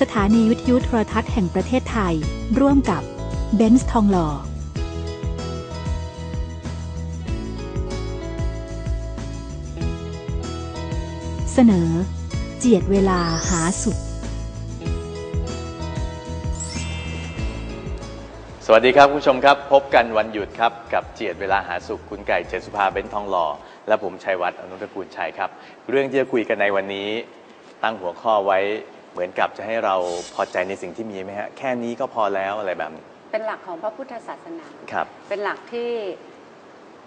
สถานีวิทยุโทรทัศน์แห่งประเทศไทย ร่วมกับเบนซ์ทองหล่อเสนอ เจียดเวลาหาสุข สวัสดีครับคุณผู้ชมครับ พบกันวันหยุดครับ กับเจียดเวลาหาสุข คุณไก่เจษสุภาเบนทองหล่อ และผมชัยวัฒน์อนุตรกูลชัยครับ เรื่องที่จะคุยกันในวันนี้ ตั้งหัวข้อไว้ เหมือนกับจะให้เราพอใจในสิ่งที่มีไหมฮะแค่นี้ก็พอแล้วอะไรแบบนี้เป็นหลักของพระพุทธศาสนา ครับเป็นหลักที่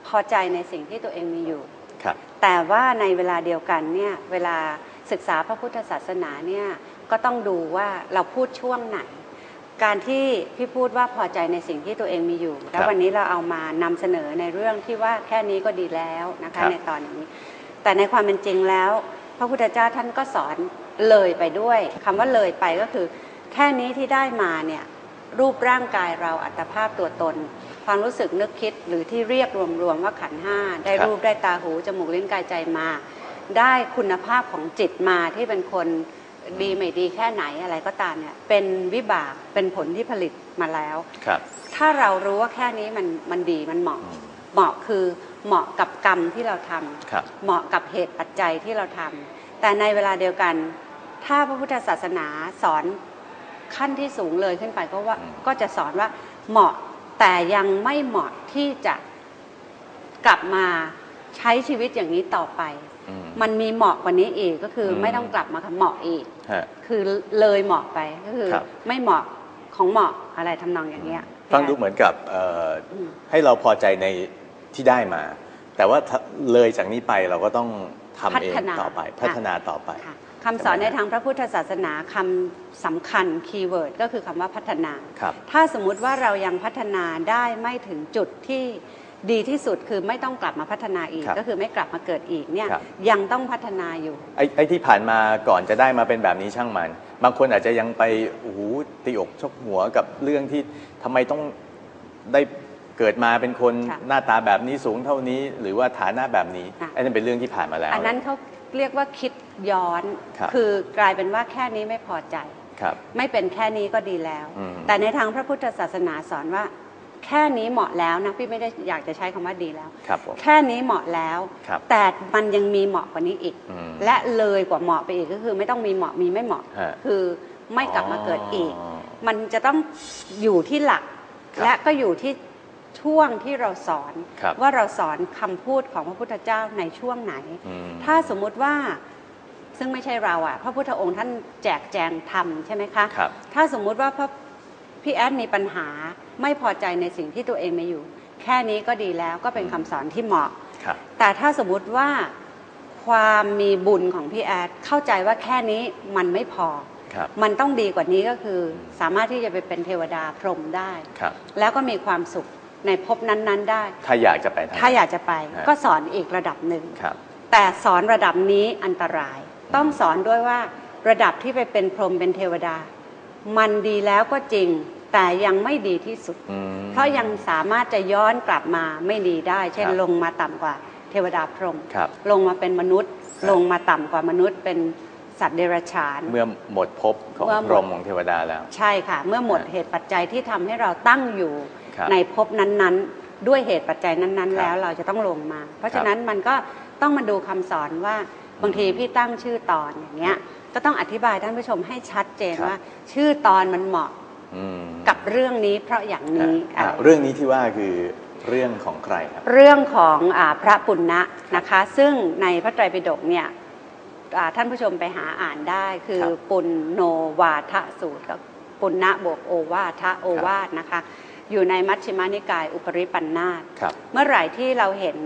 พอใจในสิ่งที่ตัวเองมีอยู่ ครับ แต่ว่าในเวลาเดียวกันเนี่ยเวลาศึกษาพระพุทธศาสนาเนี่ยก็ต้องดูว่าเราพูดช่วงไหน การที่พี่พูดว่าพอใจในสิ่งที่ตัวเองมีอยู่ แล้ววันนี้เราเอามานำเสนอในเรื่องที่ว่าแค่นี้ก็ดีแล้วนะคะในตอนนี้ แต่ในความเป็นจริงแล้ว พระพุทธเจ้าท่านก็สอน เลยไปด้วยคำว่าเลยไปก็คือ แค่นี้ที่ได้มาเนี่ยรูปร่างกายเราอัตภาพตัวตน ความรู้สึกนึกคิดหรือที่เรียกรวมๆว่าขันธ์ห้าได้ครับรูปได้ตาหูจมูกลิ้นกายใจมา ได้คุณภาพของจิตมาที่เป็นคนดีไม่ดีแค่ไหนอะไรก็ตามเนี่ยเป็นวิบากเป็นผลที่ผลิตมาแล้วครับ ถ้าเรารู้ว่าแค่นี้มันมันดีมันเหมาะอืมเหมาะคือเหมาะกับกรรมที่เราทำครับเหมาะกับเหตุปัจจัยที่เราทำแต่ในเวลาเดียวกัน ถ้าพระพุทธศาสนาสอนขั้นที่สูงเลยขึ้นไปก็ว่าอืมก็จะสอนว่าเหมาะแต่ยังไม่เหมาะที่จะกลับมาใช้ชีวิตอย่างนี้ต่อไปอืมมันมีเหมาะกว่านี้อีกก็คืออมไม่ต้องกลับมาเหมาะอีกฮะคือเลยเหมาะไปก็คือครับไม่เหมาะของเหมาะอะไรทำนองอย่างเงี้ยฟังดูเหมือนกับเอ่ออมให้เราพอใจในที่ได้มา แต่ว่าถ้าเลยจากนี้ไปเราก็ต้องทำเองต่อไปพัฒนาต่อไป ค่ะคำสอนในทางพระพุทธศาสนาคำสำคัญคีย์เวิร์ดก็คือคำว่าพัฒนา ครับ ถ้าสมมุติว่าเรายังพัฒนาได้ไม่ถึงจุดที่ดีที่สุดคือไม่ต้องกลับมาพัฒนาอีก ครับก็คือไม่กลับมาเกิดอีกเนี่ยครับ ยังต้องพัฒนาอยู่ ไอ้ไอ้ที่ผ่านมาก่อนจะได้มาเป็นแบบนี้ช่างมัน บางคนอาจจะยังไปโอ้โหตีอกชกหัวกับเรื่องที่ทำไมต้องได้เกิดมาเป็นคนค่ะหน้าตาแบบนี้สูงเท่านี้ หรือว่าฐานะแบบนี้ ค่ะ ไอ้นั่นเป็นเรื่องที่ผ่านมาแล้ว อันนั้นเขาเรียกว่าคิด ย้อนครับอกลายเป็นว่าแค่นี้ไม่พอใจ ครับ ไม่เป็นแค่นี้ก็ดีแล้ว อืม แต่ในทางพระพุทธศาสนาสอนว่า แค่นี้เหมาะแล้วนะพี่ไม่ได้อยากจะใช้คำว่าดีแล้ว ครับผม แค่นี้เหมาะแล้ว ครับแต่มันยังมีเหมาะกว่านี้อีก อืมและเลยกว่าเหมาะไปอีกก็คือ ไม่ต้องมีเหมาะมีไม่เหมาะ ฮะ คือไม่กลับมาเกิดอีกอ๋อมันจะต้องอยู่ที่หลัก ครับและก็อยู่ที่ช่วงที่เราสอน ครับ ว่าเราสอนคำพูดของพระพุทธเจ้าในช่วงไหน อืม ถ้าสมมุติว่า ซึ่งไม่ใช่เราอะพระพุทธองค์ท่านแจกแจงธรรมใช่ไหมคะครับ ถ้าสมมุติว่าพระพี่แอดมีปัญหาไม่พอใจในสิ่งที่ตัวเองมีอยู่ แค่นี้ก็ดีแล้วก็เป็นคำสอนที่เหมาะ ครับ แต่ถ้าสมมุติว่าความมีบุญของพี่แอดเข้าใจว่าแค่นี้มันไม่พอ ครับ มันต้องดีกว่านี้ก็คือ สามารถที่จะไปเป็นเทวดาพรหมได้ ครับ แล้วก็มีความสุขในภพนั้นๆได้ ถ้าอยากจะไปทงถ้าอยากจะไปฮะ ก็สอนอีกระดับหนึ่ง ครับ แต่สอนระดับนี้อันตราย ต้องสอนด้วยว่าระดับที่ไปเป็นพรหมเป็นเทวดา มันดีแล้วก็จริง แต่ยังไม่ดีที่สุดอืมเพราะยังสามารถจะย้อนกลับมาไม่ดีได้ เช่นครับลงมาต่ำกว่าเทวดาพรหมครับลงมาเป็นมนุษย์ครับลงมาต่ำกว่ามนุษย์เป็นสัตว์เดรัจฉานเมื่อหมดภพของเมื่อหมดพรหมของเทวดาแล้ว ใช่ค่ะ เมื่อหมดครับเหตุปัจจัยที่ทำให้เราตั้งอยู่ครับในภพนั้นๆ ด้วยเหตุปัจจัยนั้นครับๆแล้วเราจะต้องลงมา เพราะครัฉะบนั้นมันก็ต้องมาดูคำสอนว่า บางทีพี่ตั้งชื่อตอนอย่างเงี้ย ก็ต้องอธิบายท่านผู้ชมให้ชัดเจนครับว่า ชื่อตอนมันเหมาะอืมกับเรื่องนี้เพราะอย่างนี้อะอะไรเรื่องนี้ที่ว่าคือเรื่องของใครครับ เรื่องของอาพระปุณณะนะคะ ซึ่งในพระไตรปิฎกเนี่ยอ่าท่านผู้ชมไปหาอ่านได้คือครับปุณโนวาทสูตรกับปุณณะบวกโอวาทะโอวาทนะคะ อยู่ในมัชฌิมานิกายอุปริปันธาตครับเมื่อไหร่ที่เราเห็น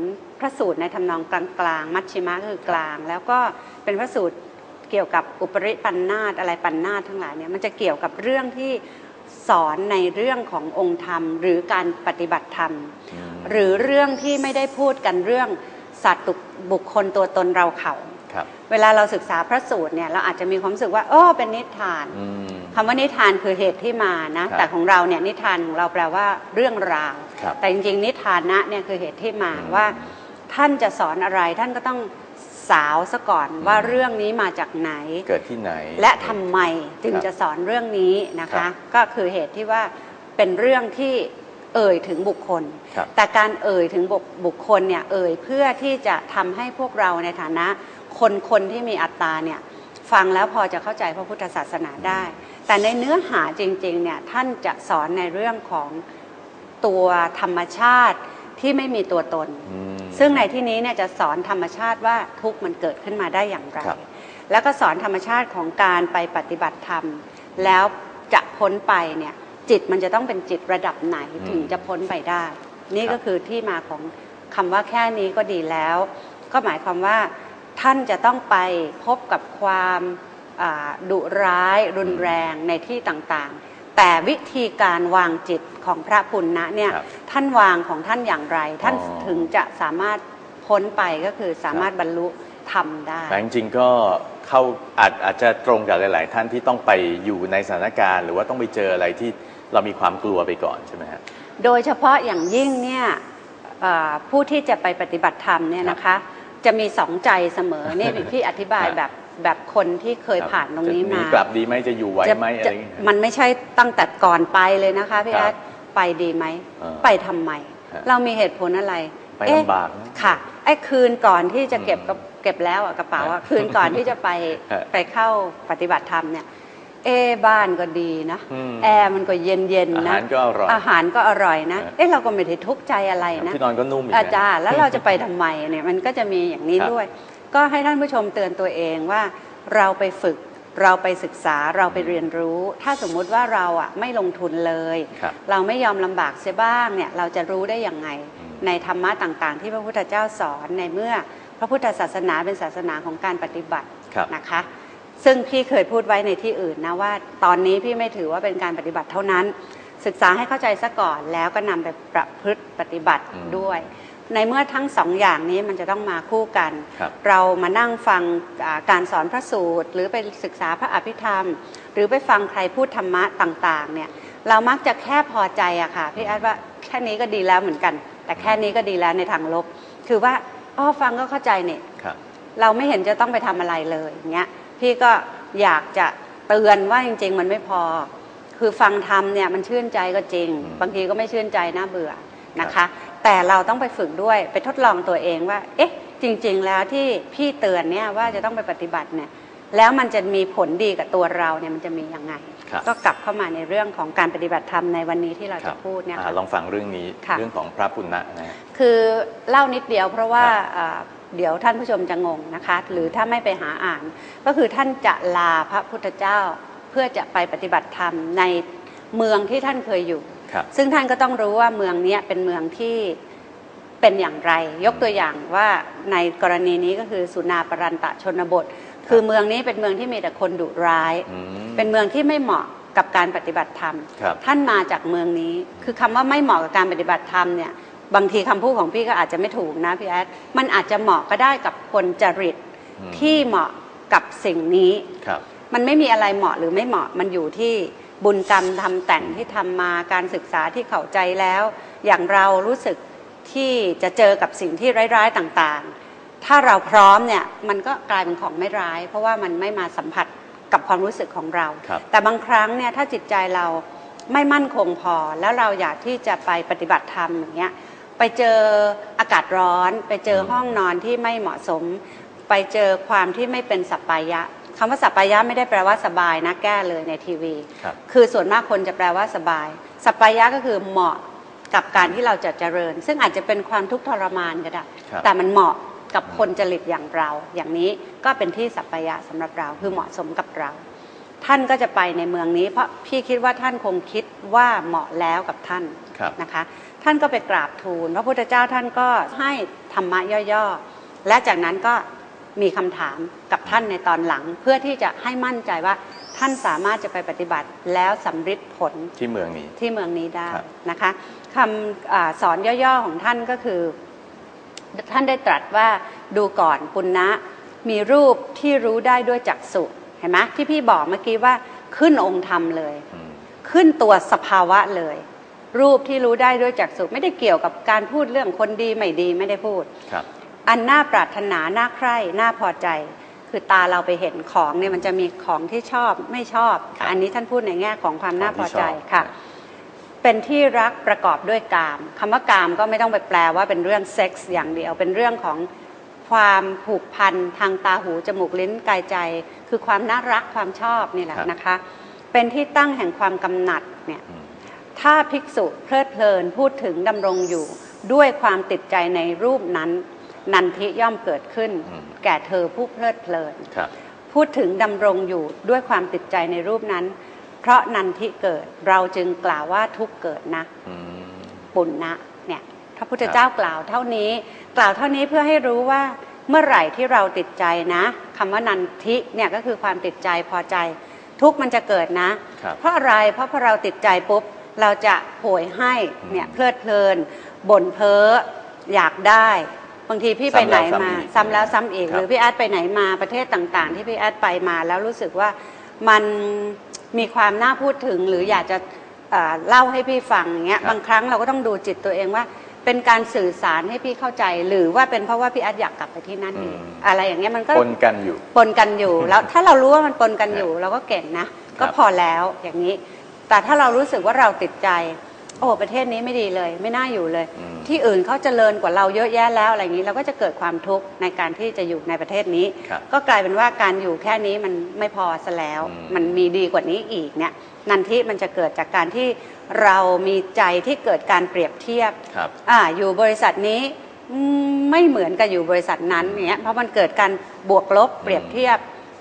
พระสูตรในทำนองกลางๆ มัชชิมะก็คือกลาง แล้วก็เป็นพระสูตรเกี่ยวกับอุปริปันธาตอะไรปันธาตทั้งหลายเนี่ยมันจะเกี่ยวกับเรื่องที่สอนในเรื่องขององค์ธรรม หรือการปฏิบัติธรรมอืมหรือเรื่องที่ไม่ได้พูดกันเรื่องสัตว์บุคคลตัวตนเราเขาครับเวลาเราศึกษาพระสูตรเนี่ยเราอาจจะมีความรู้สึกว่าโอ้เป็นนิทานอืมคำว่านิทานคือเหตุที่มานะครับแต่ของเราเนี่ยนิทานของเราแปลว่าเรื่องราวครับแต่จริงๆ นิทานะเนี่ยคือเหตุที่มาอืมว่า ท่านจะสอนอะไรท่านก็ต้องสาวซะก่อนว่าเรื่องนี้มาจากไหน เกิดที่ไหน และทำไมจึงครับจะสอนเรื่องนี้นะครัคะบก็คือเหตุที่ว่าเป็นเรื่องที่เอ่ยถึงบุคคลครับแต่การเอ่ยถึงบุคบุคคลเนี่ยเอ่ยเพื่อที่จะทำให้พวกเราในฐานะ คนคนที่มีอัตตาเนี่ยฟังแล้วพอจะเข้าใจพระพุทธศาสนาได้ แต่ในเนื้อหาจริงๆเนี่ยท่านจะสอนในเรื่องของตัวธรรมชาติ ที่ไม่มีตัวตนอืมซึ่งในที่นี้เนี่ยจะสอนธรรมชาติว่าทุกข์มันเกิดขึ้นมาได้อย่างไรครับแล้วก็สอนธรรมชาติของการไปปฏิบัติธรรม แล้วจะพ้นไปเนี่ยจิตมันจะต้องเป็นจิตระดับไหนอืมถึงจะพ้นไปได้ นี่ครับก็คือที่มาของคำว่าแค่นี้ก็ดีแล้ว ก็หมายความว่าท่านจะต้องไปพบกับความอ่าดุร้ายรุนแรงในที่ต่างๆ แต่วิธีการวางจิต ของพระปุณณะเนี่ยครับท่านวางของท่านอย่างไร ท่านอ๋อ ถึงจะสามารถพ้นไปก็คือสามารถบรรลุธรรมได้ แต่จริงๆก็เข้าอาจอาจจะตรงกับหลาย ๆ ท่านที่ต้องไปอยู่ในสถานการณ์ หรือว่าต้องไปเจออะไรที่เรามีความกลัวไปก่อนใช่ไหมฮะ โดยเฉพาะอย่างยิ่งเนี่ยเอ่อผู้ที่จะไปปฏิบัติธรรมเนี่ยนะคะ จะมีสองใจเสมอนี่ พี่อธิบายครับแบบแบบคนที่เคยผ่านตรงนี้จะหมา กลับดีไหมจะอยู่ไหวจะไหมอะไรจะอย่างเงี้ย มันไม่ใช่ตั้งแต่ก่อนไปเลยนะคะพี่คแอรับด ไปดีไหมเออไปทำไม ฮะ เรามีเหตุผลอะไรไปเอ๊ะลำบากนะ ค่ะไอ้คืนก่อนที่จะเก็บอืมกับเก็บแล้วอะกระเป๋าอะฮะคืนก่อนที่จะไปฮะไปเข้าปฏิบัติธรรมเนี่ย เอ๊ะบ้านก็ดีนะอืมแอร์มันก็เย็นเย็นๆนะอาหารก็อร่อยอาหารก็อร่อยนะฮะ เอ๊ะเราก็ไม่ได้ทุกข์ใจอะไรนะ ที่นอนก็นุ่มอีกอานะ จารย์แล้วเราจะไปทำไมเนี่ยมันก็จะมีอย่างนี้ครับด้วย ก็ให้ท่านผู้ชมเตือนตัวเองว่าเราไปฝึก เราไปศึกษาเราไปเรียนรู้ ถ้าสมมุติว่าเราอะไม่ลงทุนเลย ครับเราไม่ยอมลำบากเสียบ้างเนี่ยเราจะรู้ได้ยังไงอืมในธรรมะต่างๆ ที่พระพุทธเจ้าสอนในเมื่อพระพุทธศาสนาเป็นศาสนาของการปฏิบัติครับ นะคะ ซึ่งพี่เคยพูดไว้ในที่อื่นนะว่า ตอนนี้พี่ไม่ถือว่าเป็นการปฏิบัติเท่านั้น ศึกษาให้เข้าใจซะก่อนแล้วก็นำไปประพฤติปฏิบัติอืม ด้วย ในเมื่อทั้งสองอย่างนี้มันจะต้องมาคู่กันครับเรามานั่งฟังอ่าการสอนพระสูตร หรือไปศึกษาพระอภิธรรม หรือไปฟังใครพูดธรรมะต่างๆเนี่ยเรามักจะแค่พอใจอะค่ะพี่แอดว่าแค่นี้ก็ดีแล้วเหมือนกัน แต่แค่นี้ก็ดีแล้วในทางลบ คือว่าอ๋อฟังก็เข้าใจเนี่ยครับเราไม่เห็นจะต้องไปทำอะไรเลยอย่างเงี้ยพี่ก็อยากจะเตือนว่าจริง ๆ มันไม่พอ คือฟังธรรมเนี่ยมันชื่นใจก็จริงอืมบางทีก็ไม่ชื่นใจน่าเบื่อนะคะ แต่เราต้องไปฝึกด้วยไปทดลองตัวเองว่า เอ๊ะ จริง ๆ แล้วที่พี่เตือนเนี่ยว่าจะต้องไปปฏิบัติเนี่ยแล้วมันจะมีผลดีกับตัวเราเนี่ยมันจะมียังไงครับก็กลับเข้ามาในเรื่องของการปฏิบัติธรรมในวันนี้ที่เราครัจะบพูดเนี่ยอ่าค่ะลองฟังเรื่องนี้ค่ะเรื่องของพระปุณณะนะฮะคือเล่านิดเดียวเพราะว่าครับอ่าเดี๋ยวท่านผู้ชมจะงงนะคะ หรือถ้าไม่ไปหาอ่าน ก็คือท่านจะลาพระพุทธเจ้าเพื่อจะไปปฏิบัติธรรมในเมืองที่ท่านเคยอยู่ครับ ซึ่งท่านก็ต้องรู้ว่าเมืองเนี้ยเป็นเมืองที่เป็นอย่างไร ยกตัวอย่างว่าในกรณีนี้ก็คือสุนาปรันตะชนบท คือเมืองนี้เป็นเมืองที่มีแต่คนดุร้ายอืมเป็นเมืองที่ไม่เหมาะกับการปฏิบัติธรรมครับท่านมาจากเมืองนี้ คือคำว่าไม่เหมาะกับการปฏิบัติธรรมเนี่ย บางทีคำพูดของพี่ก็อาจจะไม่ถูกนะพี่แอด มันอาจจะเหมาะก็ได้กับคนจริตอืมที่เหมาะกับสิ่งนี้ครับมันไม่มีอะไรเหมาะหรือไม่เหมาะ มันอยู่ที่ บุญกรรมทำแต่งที่ทำมาการศึกษาที่เข้าใจแล้ว อย่างเรารู้สึกที่จะเจอกับสิ่งที่ร้ายๆต่างๆ ถ้าเราพร้อมเนี่ยมันก็กลายเป็นของไม่ร้าย เพราะว่ามันไม่มาสัมผัสกับความรู้สึกของเราครับแต่บางครั้งเนี่ยถ้าจิตใจเราไม่มั่นคงพอ แล้วเราอยากที่จะไปปฏิบัติธรรมอย่างเงี้ยไปเจออากาศร้อน ไปเจอห้องนอนที่ไม่เหมาะสม ไปเจอความที่ไม่เป็นสัปปายะ คำว่าสัปปายะไม่ได้แปลว่าสบายนะแก้เลยในทีวี ครับคือส่วนมากคนจะแปลว่าสบาย สัปปายะก็คือเหมาะกับการที่เราจะเจริญ ซึ่งอาจจะเป็นความทุกข์ทรมานก็ได้ ครับแต่มันเหมาะกับคนจริตอย่างเรา อย่างนี้ก็เป็นที่สัปปายะสำหรับเราคือเหมาะสมกับเรา ท่านก็จะไปในเมืองนี้ เพราะพี่คิดว่าท่านคงคิดว่าเหมาะแล้วกับท่านครับ นะคะ ท่านก็ไปกราบทูลพระพุทธเจ้าท่านก็ให้ธรรมะย่อๆและจากนั้นก็ มีคำถามกับท่านในตอนหลัง เพื่อที่จะให้มั่นใจว่าท่านสามารถจะไปปฏิบัติแล้วสำฤทธิ์ผลที่เมืองนี้ที่เมืองนี้ได้ครับนะคะคำอาสอนย่อๆของท่านก็คือ ท่านได้ตรัสว่าดูก่อนปุณณะมีรูปที่รู้ได้ด้วยจักษุเห็นไหมที่พี่บอกเมื่อกี้ว่าขึ้นองค์ธรรมเลยอืมขึ้นตัวสภาวะเลย รูปที่รู้ได้ด้วยจักษุไม่ได้เกี่ยวกับการพูดเรื่องคนดีไม่ดีไม่ได้พูดครับ อันน่าปรารถนาน่าใคร่น่าพอใจ คือตาเราไปเห็นของเนี่ยมันจะมีของที่ชอบไม่ชอบครับอันนี้ท่านพูดในแง่ของความน่าพอใจของที่ชอบค่ะ เป็นที่รักประกอบด้วยกามคำว่ากามก็ไม่ต้องไปแปลว่าเป็นเรื่องเซ็กส์อย่างเดียว เป็นเรื่องของความผูกพันทางตาหูจมูกลิ้นกายใจ คือความน่ารักความชอบนี่แหละครับนะคะ เป็นที่ตั้งแห่งความกำหนัดเนี่ยอืมถ้าภิกษุเพลิดเพลินพูดถึงดำรงอยู่ด้วยความติดใจในรูปนั้น นันทิย่อมเกิดขึ้นอืมแก่เธอผู้เพลิดเพลินครับพูดถึงดำรงอยู่ด้วยความติดใจในรูปนั้น เพราะนันทิเกิดเราจึงกล่าวว่าทุกข์เกิดนะอืมปุณณะเนี่ยพระพุทธเจ้ากล่าวเท่านี้ กล่าวเท่านี้เพื่อให้รู้ว่าเมื่อไหร่ที่เราติดใจนะคำว่านันทิเนี่ยก็คือความติดใจพอใจ ทุกข์มันจะเกิดนะครับเพราะอะไรเพราะพอเราติดใจปุ๊บเราจะโหยให้เนี่ยเพลิดเพลินบ่นเพ้ออยากได้ บางทีพี่ไปไหนมา ซ้ำแล้วซ้ำอีกซ้ำแล้วซ้ำอีกครับ หรือพี่แอดไปไหนมาประเทศต่างๆ ที่พี่แอดไปมาแล้วรู้สึกว่ามันมีความน่าพูดถึง หรืออยากจะเอ่อเล่าให้พี่ฟังอย่างเงี้ยครับบางครั้งเราก็ต้องดูจิตตัวเองว่า เป็นการสื่อสารให้พี่เข้าใจ หรือว่าเป็นเพราะว่าพี่แอดอยากกลับไปที่นั่นเองอืม อะไรอย่างเงี้ยมันก็ ปนกันอยู่ ปนกันอยู่ แล้วถ้าเรารู้ว่ามันปนกันอยู่ เราก็เก่งนะ ก็พอแล้วอย่างนี้ แต่ถ้าเรารู้สึกว่าเราติดใจ โอ้ประเทศนี้ไม่ดีเลย ไม่น่าอยู่เลย อืมที่อื่นเขาเจริญกว่าเราเยอะแยะแล้วอะไรอย่างนี้ เราก็จะเกิดความทุกข์ในการที่จะอยู่ในประเทศนี้ ครับก็กลายเป็นว่าการอยู่แค่นี้มันไม่พอซะแล้ว อืม มันมีดีกว่านี้อีกเนี่ยนันทิมันจะเกิดจากการที่เรามีใจที่เกิดการเปรียบเทียบ ครับ อ่าอยู่บริษัทนี้อืมไม่เหมือนกับอยู่บริษัทนั้นเนี้ยเพราะมันเกิดการบวกลบเปรียบเทียบ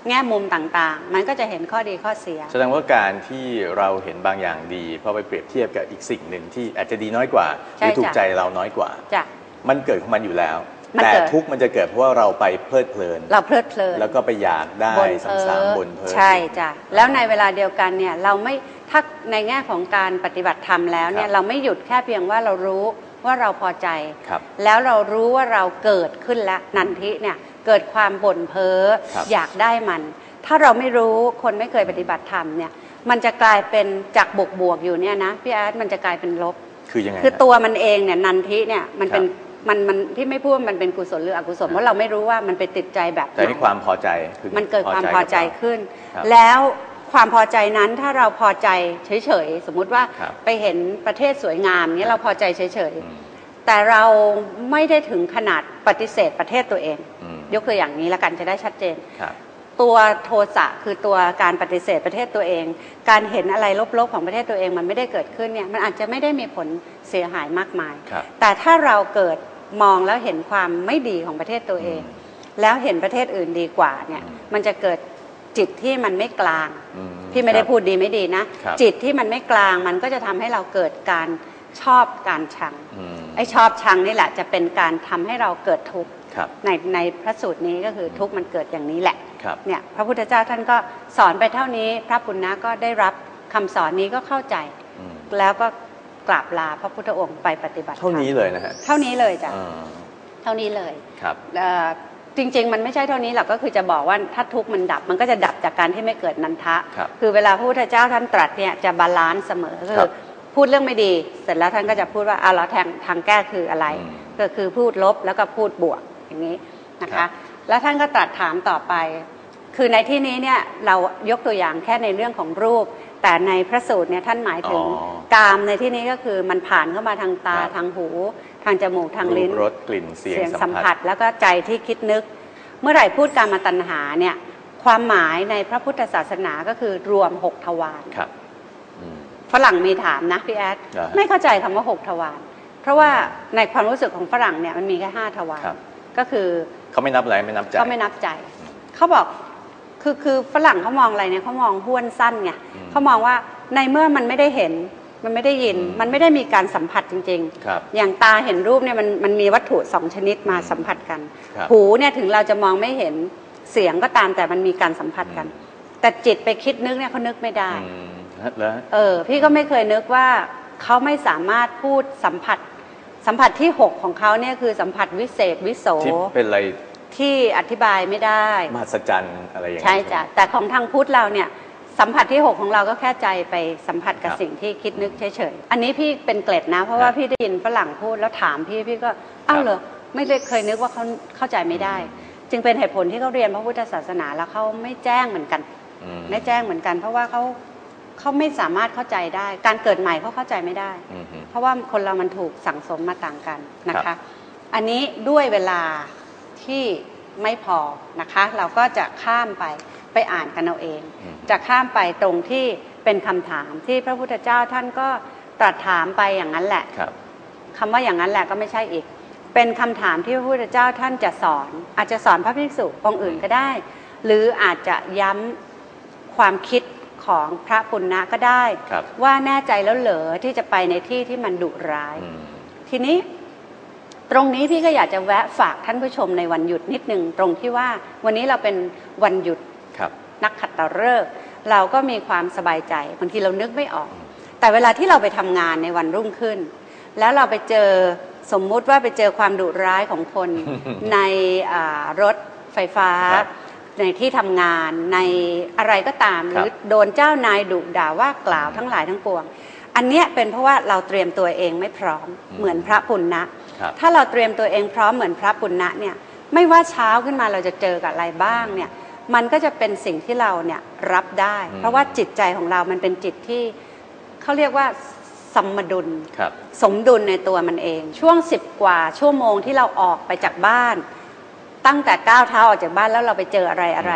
แง่มุมต่างๆ มันก็จะเห็นข้อดีข้อเสีย แสดงว่าการที่เราเห็นบางอย่างดีพอไปเปรียบเทียบกับอีกสิ่งหนึ่งที่อาจจะดีน้อยกว่าหใช่รือถูกจ้ะใจเราน้อยกว่า จ้ะ มันเกิดของมันอยู่แล้ว มันแต่เกิด ทุกข์มันจะเกิดเพราะว่าเราไปเพลิดเพลิน เราเพลิดเพลิน แล้วก็ไปอยากได้บนเพ้อซ้ำๆบนเพ้อใช่จ้ะแล้วในเวลาเดียวกันเนี่ยเราไม่ถ้าในแง่ของการปฏิบัติธรรมแล้วเนี่คยรับ เราไม่หยุดแค่เพียงว่าเรารู้ว่าเราพอใจ ครับ แล้วเรารู้ว่าเราเกิดขึ้นแล้วนันทิเนี่ย เกิดความบ่นเพ้อครับอยากได้มัน ถ้าเราไม่รู้คนไม่เคยปฏิบัติธรรมเนี่ย มันจะกลายเป็นจากบวกบวกๆอยู่เนี่ยนะพี่อาร์ตมันจะกลายเป็นลบ คือยังไงคือฮะ ตัวมันเองเนี่ยนันทิเนี่ยมันเป็นครับ มันมันที่ไม่พูดว่ามันเป็นกุศลหรืออกุศลเพราะเราไม่รู้ว่ามันไปติดใจแบบแต่ไหนนี่ความพอใจคือมันเกิดความพอใจขึ้น ครับแล้วความพอใจนั้นถ้าเราพอใจเฉยๆ สมมุติว่าครับไปเห็นประเทศสวยงามเนี้ยเราพอใจเฉยอืมๆ แต่เราไม่ได้ถึงขนาดปฏิเสธประเทศตัวเองอืมยกตัวอย่างนี้ละกันจะได้ชัดเจนครับตัวโทสะคือตัวการปฏิเสธประเทศตัวเอง การเห็นอะไรลบๆของประเทศตัวเองมันไม่ได้เกิดขึ้นเนี่ยมันอาจจะไม่ได้มีผลเสียหายมากมายครับแต่ถ้าเราเกิดมองแล้วเห็นความไม่ดีของประเทศตัวเอง แล้วเห็นประเทศอื่นดีกว่าเนี่ยอืมมันจะเกิดจิตที่มันไม่กลางอืมพี่ไม่ได้ครับพูดดีไม่ดีนะครับจิตที่มันไม่กลางมันก็จะทำให้เราเกิดการ ชอบการชังอืมไอ้ชอบชังนี่แหละจะเป็นการทำให้เราเกิดทุกข์ครับในในพระสูตรนี้ก็คือทุกข์มันเกิดอย่างนี้แหละครับเนี่ยพระพุทธเจ้าท่านก็สอนไปเท่านี้ พระปุณณะก็ได้รับคำสอนนี้ก็เข้าใจอืมแล้วก็กราบลาพระพุทธองค์ไปปฏิบัติธรรมเท่านี้เลยนะฮะเท่านี้เลยจ้ะอ่าเท่านี้เลยครับเอ่อจริง ๆ มันไม่ใช่เท่านี้หรอกก็คือจะบอกว่าถ้าทุกข์มันดับมันก็จะดับจากการที่ไม่เกิดนันทะครับคือเวลาพระพุทธเจ้าท่านตรัสเนี่ยจะบาลานซ์เสมอก็ครัคือบ พูดเรื่องไม่ดี เสร็จแล้วท่านก็จะพูดว่าอ่าแล้วทางทางแก้คืออะไรอืมก็คือพูดลบแล้วก็พูดบวกอย่างนี้นะครัคะบแล้วท่านก็ตรัสถามต่อไป คือในที่นี้เนี่ยเรายกตัวอย่างแค่ในเรื่องของรูป แต่ในพระสูตรเนี่ยท่านหมายถึงอ๋อกามในที่นี้ก็คือมันผ่านเข้ามาทางตาครับทางหู ทางจมูกทางรูลิ้ปนรสกลิ่นเสียงเสียงสัสัมมผัผัสสแล้วก็ใจที่คิดนึก เมื่อไหร่พูดการมาตัณหาเนี่ยความหมายในพระพุทธศาสนาก็คือรวมหกทวารครับอืม ฝรั่งมีถามนะพี่แอดอ่าฮะไม่เข้าใจคำว่าหกทวารเพราะว่าในความรู้สึกของฝรั่งเนี่ยมันมีแค่ห้าทวารครับก็คือเขาไม่นับอะไรไม่นับใจเขาไม่นับใจเขาบอกคือคือฝรั่งเขามองอะไรเนี่ยเขามองห้วนสั้นไงอืมเขามองว่าในเมื่อมันไม่ได้เห็นมันไม่ได้ยินอืมมันไม่ได้มีการสัมผัสจริงๆครับอย่างตาเห็นรูปเนี่ยมันมันมีวัตถุสองชนิดมาสัมผัสกันครับหูเนี่ยถึงเราจะมองไม่เห็นเสียงก็ตามแต่มันมีการสัมผัสกัน แต่จิตไปคิดนึกเนี่ยเขานึกไม่ได้อืม แล้วเออ พี่ก็ไม่เคยนึกว่าเขาไม่สามารถพูดสัมผัส สัมผัสที่หกของเขาเนี่ยคือสัมผัสวิเศษวิโสที่เป็นอะไรที่อธิบายไม่ได้มหัศจรรย์อะไรอย่างเงี้ยใช่จ้ะแต่ของทางพุทธเราเนี่ยสัมผัสที่ 6 ของเราก็แค่ใจไปสัมผัสกับครับสิ่งที่คิดนึกเฉยๆ อันนี้พี่เป็นเกล็ดนะ เพราะว่าครับพี่ได้ยินฝรั่งพูดแล้วถามพี่พี่ก็อ้าวเหรอไม่ได้เคยนึกว่าเขาเข้าใจไม่ได้ จึงเป็นเหตุผลที่เขาเรียนพระพุทธศาสนาแล้วเขาไม่แจ้งเหมือนกันอืมไม่แจ้งเหมือนกัน เพราะว่าเขา เขาไม่สามารถเข้าใจได้ การเกิดใหม่เขาเข้าใจไม่ได้ อืมอืมเพราะว่าคนเรามันถูกสั่งสมมาต่างกันนะครัคะ บ อันนี้ด้วยเวลาที่ไม่พอนะคะ เราก็จะข้ามไปไปอ่านกันเอาเอง อืมจะข้ามไปตรงที่เป็นคำถามที่พระพุทธเจ้าท่านก็ตรัสถามไปอย่างนั้นแหละ ครับ คำว่าอย่างนั้นแหละก็ไม่ใช่อีก เป็นคำถามที่พระพุทธเจ้าท่านจะสอน อาจจะสอนพระภิกษุองค์อื่นก็ได้ หรืออาจจะย้ำความคิด ของพระปุณณะก็ได้ ครับว่าแน่ใจแล้วเหรอที่จะไปในที่ที่มันดุร้าย อืมทีนี้ตรงนี้พี่ก็อยากจะแวะฝากท่านผู้ชมในวันหยุดนิดนึง ตรงที่ว่าวันนี้เราเป็นวันหยุดครับ นักขัตฤกษ์เราก็มีความสบายใจบางทีเรานึกไม่ออก แต่เวลาที่เราไปทำงานในวันรุ่งขึ้น แล้วเราไปเจอสมมุติว่าไปเจอความดุร้ายของคน ในอ่ารถไฟฟ้า ครับ ในที่ทำงานในอะไรก็ตามหครัรือบโดนเจ้านายดุด่าว่ากล่าวทั้งหลายทั้งปวง อันเนี้ยเป็นเพราะว่าเราเตรียมตัวเองไม่พร้อมอืมเหมือนพระปุณณะครับถ้าเราเตรียมตัวเองพร้อมเหมือนพระปุณณะเนี่ยไม่ว่าเช้าขึ้นมาเราจะเจอกับอะไรบ้างเนี่ยมันก็จะเป็นสิ่งที่เราเนี่ยรับได้อืมเพราะว่าจิตใจของเรามันเป็นจิตที่เขาเรียกว่าสมดุลครับสมดุลในตัวมันเอง ช่วงสิบกว่าชั่วโมงที่เราออกไปจากบ้าน ตั้งแต่ก้าวเท้าออกจากบ้านแล้วเราไปเจออะไรอะไร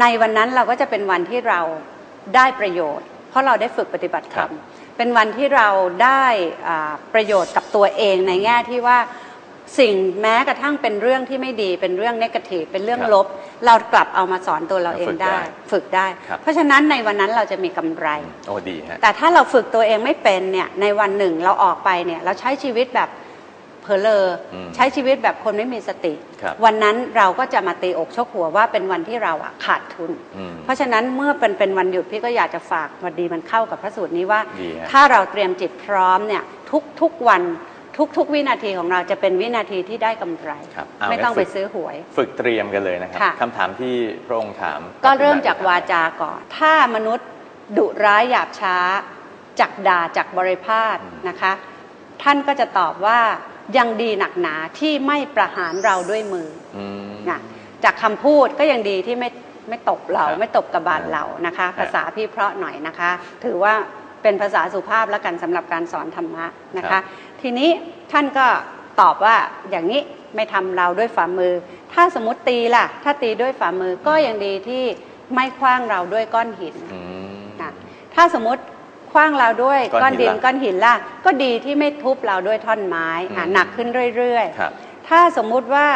ในวันนั้นเราก็จะเป็นวันที่เราได้ประโยชน์ เพราะเราได้ฝึกปฏิบัติธรรมครับเป็นวันที่เราได้อ่าประโยชน์กับตัวเองในแง่ที่ว่าสิ่งแม้กระทั่งเป็นเรื่องที่ไม่ดีเป็นเรื่องนกาทีฟเป็นเรื่องครับลบ เรากลับเอามาสอนตัวเราเองฝึกได้ได้ ฝึกได้ครับเพราะฉะนั้นในวันนั้นเราจะมีกำไรโอ้ดีฮะแต่ถ้าเราฝึกตัวเองไม่เป็นเนี่ยในวันหนึ่งเราออกไปเนี่ยเราใช้ชีวิตแบบ เพลออืมใช้ชีวิตแบบคนไม่มีสติครับวันนั้นเราก็จะมาตีอกชกหัวว่าเป็นวันที่เราอะขาดทุนอืมเพราะฉะนั้นเมื่อเป็นเป็นวันหยุดพี่ก็อยากจะฝากวันดีมันเข้ากับพระสูตรนี้ว่าดีฮะถ้าเราเตรียมจิตพร้อมเนี่ยทุกทุกวันทุกทุกวินาทีของเราจะเป็นวินาทีที่ได้กำไรครับเอาไม่ต้องงั้นฝึไปกซื้อหวย ฝึกเตรียมกันเลยนะครับค่ะคำถามที่พระองค์ถาม ก็เริ่มจากวาจาก่อน ถ้ามนุษย์ดุร้ายหยาบช้า จักด่าจักบริพาทนะคะ ท่านก็จะตอบว่า ยังดีหนักหนาที่ไม่ประหารเราด้วยมืออืมนะจากคำพูดก็ยังดีที่ไม่ไม่ตบเราครับไม่ตบกระบาลเรานะคะครับภาษาพี่เพราะหน่อยนะคะ ถือว่าเป็นภาษาสุภาพแล้วกันสำหรับการสอนธรรมะนะครัคะบทีนี้ท่านก็ตอบว่าอย่างนี้ไม่ทำเราด้วยฝ่ามือ ถ้าสมมติตีล่ะ ถ้าตีด้วยฝ่ามือก็ยังดีที่ไม่คว้างเราด้วยก้อนหินอืมนะถ้าสมมติ คว้างเราด้วยก้ก้ออนนหิดินนล่ะก้อนหินล่ะก็ดีที่ไม่ทุบเราด้วยท่อนไม้อะอืมหนักขึ้นเรื่อยครับๆถ้าสมมุติว่า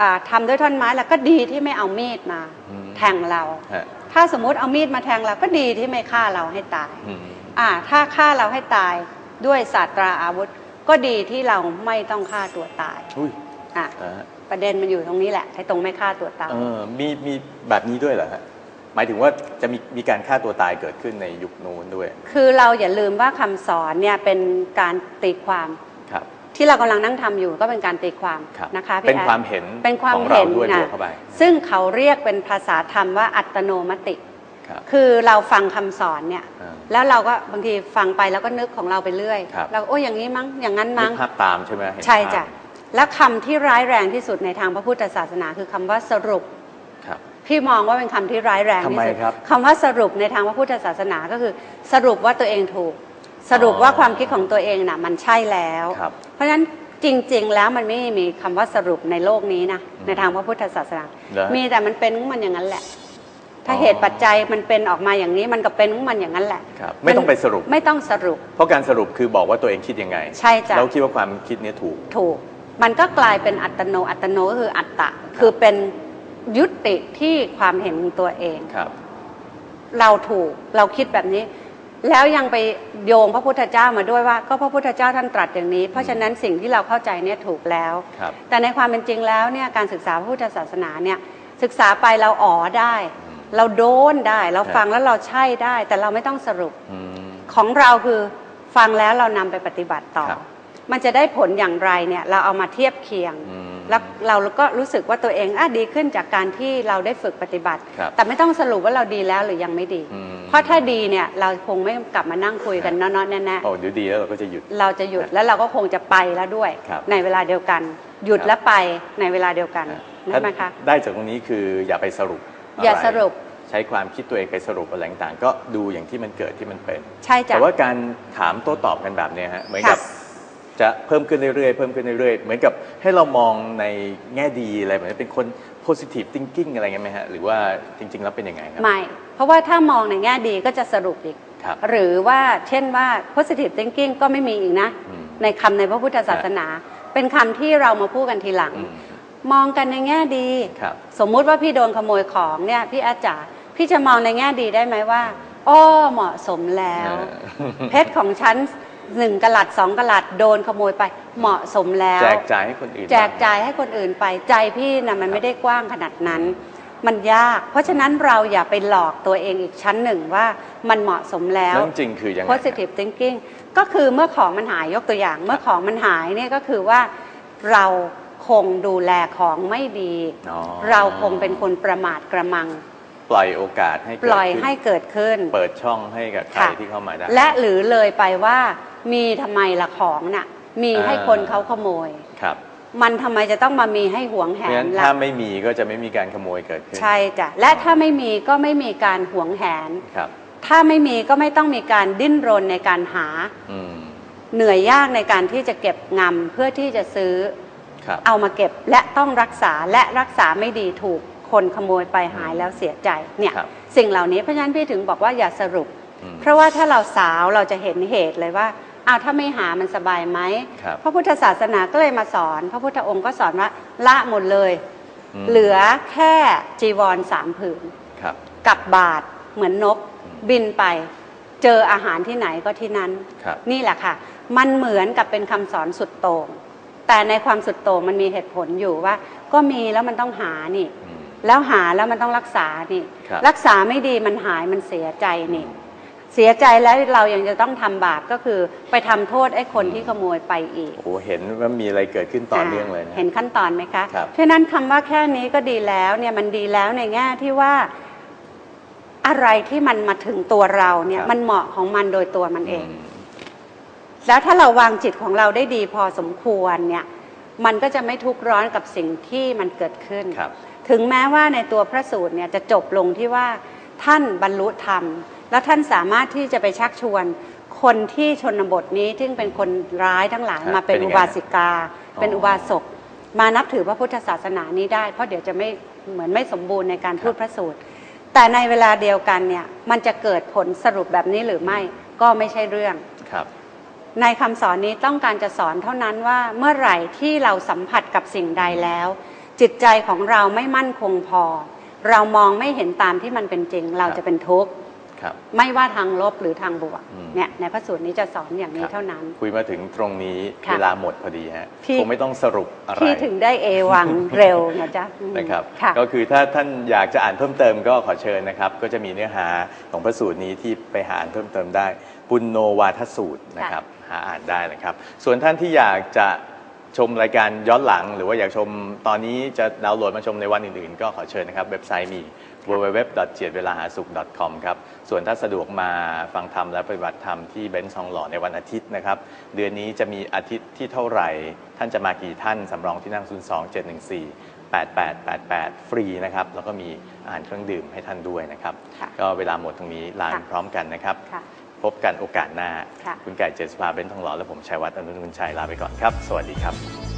อ่าทำด้วยท่อนไม้แล้วก็ดีที่ไม่เอามีดมาอืมแทงเราฮะถ้าสมมุติเอามีดมาแทงเราก็ดีที่ไม่ฆ่าเราให้ตายอืมอ่าถ้าฆ่าเราให้ตายด้วยศาสตราอาวุธ ก็ดีที่เราไม่ต้องฆ่าตัวตายอุ้ยอะอ่าฮะประเด็นมันอยู่ตรงนี้แหละไอ้ตรงไม่ฆ่าตัวตายเออมีมีแบบนี้ด้วยเหรอฮะ หมายถึงว่าจะมีมีการฆ่าตัวตายเกิดขึ้นในยุคนู้นด้วย คือเราอย่าลืมว่าคำสอนเนี่ยเป็นการตีความ ครับ ที่เรากำลังนั่งทำอยู่ก็เป็นการตีความครับ นะคะพี่เป็นแอด ความเห็นเป็นความของเราเห็นด้วยบนะวกเข้าไปซึ่งเขาเรียกเป็นภาษาธรรมว่าอัตโนมติ ครับคือเราฟังคำสอนเนี่ย อ่า แล้วเราก็บางทีฟังไปแล้วก็นึกของเราไปเรื่อย ครับ เราก็โอ้ยอย่างนี้มั้งอย่างนั้นนึมั้งกภาพตามใช่ไหมเห็นใช่ภาพ จ้ะ แล้วคำที่ร้ายแรงที่สุดในทางพระพุทธศาสนาคือคำว่าสรุปครับ พี่มองว่าเป็นคำที่ร้ายแรงที่สุดทำไมครับคำว่าสรุปในทางพระพุทธศาสนาก็คือ สรุปว่าตัวเองถูก สรุปอ๋อว่าความคิดของตัวเองน่ะมันใช่แล้วครับเพราะฉะนั้นจริง ๆ แล้วมันไม่มีคำว่าสรุปในโลกนี้นะอืมในทางพระพุทธศาสนาเหรอมีแต่มันเป็นของมันอย่างนั้นแหละ ถ้าอ๋อเหตุปัจจัยมันเป็นออกมาอย่างนี้มันก็เป็นของมันอย่างนั้นแหละครับไม่ต้องไปสรุปไม่ต้องสรุป เพราะการสรุปคือบอกว่าตัวเองคิดยังไง ใช่จ้ะแล้วคิดว่าความคิดเนี้ถูกถูก มันก็กลายเป็นอัตโนอัตโนก็คืออัตตะคือเป็น ยุติที่ความเห็นของตัวเองครับ เราถูกเราคิดแบบนี้ แล้วยังไปโยงพระพุทธเจ้ามาด้วยว่า ก็พระพุทธเจ้าท่านตรัสอย่างนี้ เพราะฉะนั้นสิ่งที่เราเข้าใจเนี่ยถูกแล้วครับแต่ในความเป็นจริงแล้วเนี่ยการศึกษาพระพุทธศาสนาเนี่ยศึกษาไปเราอ๋อได้อืมเราโดนได้ เราครับฟังแล้วเราใช่ได้ แต่เราไม่ต้องสรุปอืมของเราคือฟังแล้วเรานำไปปฏิบัติต่อครับมันจะได้ผลอย่างไรเนี่ย เราเอามาเทียบเคียงอืม แล้วเราก็รู้สึกว่าตัวเองอะดีขึ้นจากการที่เราได้ฝึกปฏิบัติ ครับแต่ไม่ต้องสรุปว่าเราดีแล้วหรือยังไม่ดี อืม เพราะถ้าดีเนี่ยเราคงไม่กลับมานั่งคุยกันเนาะๆแน่พอเดี๋ยวดีแล้วเราก็จะหยุดๆเราจะหยุดแล้วเราก็คงจะไปแล้วด้วย ครับในเวลาเดียวกัน หยุดครับ และไปในเวลาเดียวกันใช่ไหมคะ ได้จากตรงนี้คืออย่าไปสรุปอย่าะไสรุป ใช้ความคิดตัวเองไปสรุปอะไรต่างๆก็ดูอย่างที่มันเกิดที่มันเป็น ใช่จ้ะ แต่ว่าการถามโต้ตอบกันแบบเนี้ยฮะเหมือนกับค่ะ จะเพิ่มขึ้นเรื่อยๆเพิ่มขึ้นเรื่อยๆ เหมือนกับให้เรามองในแง่ดีอะไรแบบนี้เป็นคน positive thinking อะไรเงี้ยไหมฮะ หรือว่าจริง ๆ แล้วเป็นยังไงครับ ไม่ เพราะว่าถ้ามองในแง่ดีก็จะสรุปอีก ครับหรือว่าเช่นว่า positive thinking ก็ไม่มีอีกนะ อืม ในคำในพระพุทธศาสนา เป็นคำที่เรามาพูดกันทีหลัง อืมมองกันในแง่ดี ครับ สมมุติว่าพี่โดนขโมยของเนี่ยพี่อาจารย์พี่จะมองในแง่ดีได้ไหมว่าอ้อเหมาะสมแล้ว เออ เพชรของฉัน หนึ่งกะลัดสองกะลัดโดนขโมยไปเหมาะสมแล้ว แจกจ่ายให้คนอื่นแจกจ่ายให้คนอื่นไปใจพี่นะมันไม่ได้กว้างขนาดนั้น มันยาก เพราะฉะนั้นเราอย่าไปหลอกตัวเองอีกชั้นหนึ่งว่ามันเหมาะสมแล้วแล้วจริงๆคือยังไง positive thinking ก็คือเมื่อของมันหายยกตัวอย่าง เมื่อของมันหายเนี่ยก็คือว่าเราคงดูแลของไม่ดีอ๋อเราคงเป็นคนประมาทกระมังปล่อยโอกาสให้ปเกิดล่อยขึ้นให้เกิดขึ้น เปิดช่องให้กับใครค่ะที่เข้ามาได้ และหรือเลยไปว่า มีทำไมละของน่ะ มีให้อ่าคนเขาขโมย ครับ มันทำไมจะต้องมามีให้หวงแหเพราะฉะนนั้นล่ะ ถ้าไม่มีก็จะไม่มีการขโมยเกิดขึ้น ใช่จ้ะ และถ้าไม่มีก็ไม่มีการหวงแหน ครับ ถ้าไม่มีก็ไม่ต้องมีการดิ้นรนในการหา อืม เหนื่อยยากในการที่จะเก็บงำเพื่อที่จะซื้อครับ เอามาเก็บและต้องรักษาและรักษาไม่ดีถูกคนขโมยไปหายแล้วเสียใจเนี่ยครับสิ่งเหล่านี้เพราะฉะนั้นพี่ถึงบอกว่าอย่าสรุป อืม เพราะว่าถ้าเราสาวเราจะเห็นเหตุเลยว่า อ้าวถ้าไม่หามันสบายไหมครับพระพุทธศาสนาก็เลยมาสอน พระพุทธองค์ก็สอนว่าละหมดเลย อืมเหลือแค่จีวรสามผืน ครับ กับบาทเหมือนนกอืมบินไป เจออาหารที่ไหนก็ที่นั้น ครับ นี่แหละค่ะ มันเหมือนกับเป็นคำสอนสุดโต่งแต่ในความสุดโต่งมันมีเหตุผลอยู่ว่า ก็มีแล้วมันต้องหานี่ อืม แล้วหาแล้วมันต้องรักษานี่ ครับ รักษาไม่ดีมันหายมันเสียใจนี่ เสียใจแล้วเรายังจะต้องทำบาปก็คือไปทำโทษไอ้คนที่ขโมยไปอีก โอ้โหเห็นว่ามีอะไรเกิดขึ้นต่อเนื่องเลยนะ เห็นขั้นตอนไหมคะครับเพราะฉะนั้นคำว่าแค่นี้ก็ดีแล้วเนี่ยมันดีแล้วในแง่ที่ว่าอะไรที่มันมาถึงตัวเราเนี่ยครับ มันเหมาะของมันโดยตัวมันเองอืมแล้วถ้าเราวางจิตของเราได้ดีพอสมควรเนี่ยมันก็จะไม่ทุกข์ร้อนกับสิ่งที่มันเกิดขึ้น ครับ ถึงแม้ว่าในตัวพระสูตรเนี่ยจะจบลงที่ว่าท่านบรรลุธรรม แล้วท่านสามารถที่จะไปชักชวน คนที่ชนบทนี้ซึ่งเป็นคนร้ายทั้งหลายครับมาเป็นเป็นยัอุงไง บาสิกาอ๋อเป็นอุบาสกมานับถือพระพุทธศาสนานี้ได้ เพราะเดี๋ยวจะไม่เหมือนไม่สมบูรณ์ในการพูดพระสูตร แต่ในเวลาเดียวกันเนี่ยมันจะเกิดผลสรุปแบบนี้หรือไม่ก็ไม่ใช่เรื่อง ครับ ในคำสอนนี้ต้องการจะสอนเท่านั้นว่าเมื่อไหร่ที่เราสัมผัสกับสิ่งใดแล้ว จิตใจของเราไม่มั่นคงพอ เรามองไม่เห็นตามที่มันเป็นจริง เราจะเป็นทุกข์ครับ ไม่ว่าทางลบหรือทางบวกอืมเนี่ยในพระสูตรนี้จะสอนอย่างนี้ครับเท่านั้น คุยมาถึงตรงนี้ค่ะเวลาหมดพอดีฮะพี่คงไม่ต้องสรุปอะไรที่ถึงได้เอวังเร็วนะจ๊ะอืมนะครับค่ะก็คือถ้าท่านอยากจะอ่านเพิ่มเติมก็ขอเชิญนะครับ ก็จะมีเนื้อหาของพระสูตรนี้ที่ไปหาอ่านเพิ่มเติมได้ปุณโนวาทสูตรนะครับหาอ่านได้นะครับ ส่วนท่านที่อยากจะ ชมรายการย้อนหลัง หรือว่าอยากชมตอนนี้จะดาวน์โหลดมาชมในวันอื่นๆ ก็ขอเชิญนะครับ เว็บไซต์มี www. เจียดเวลาหาสุข .com ครับ ส่วนถ้าสะดวกมาฟังธรรมและปฏิบัติธรรมที่เบนซ์ทองหล่อในวันอาทิตย์นะครับ เดือนนี้จะมีอาทิตย์ที่เท่าไหร่ ท่านจะมากี่ท่านสำรองที่นั่ง 0 2 7 1 4 8 8 8 8 ฟรีนะครับ แล้วก็มีอาหารเครื่องดื่มให้ท่านด้วยนะครับค่ะก็เวลาหมดตรงนี้ลาค่ะพร้อมกันนะครับค่ะ พบกันโอกาสหน้า ค่ะ คุณไก่เจษภาเบนซ์ทองหล่อและผมชัยวัฒน์อนุรุณชัยลาไปก่อนครับ สวัสดีครับ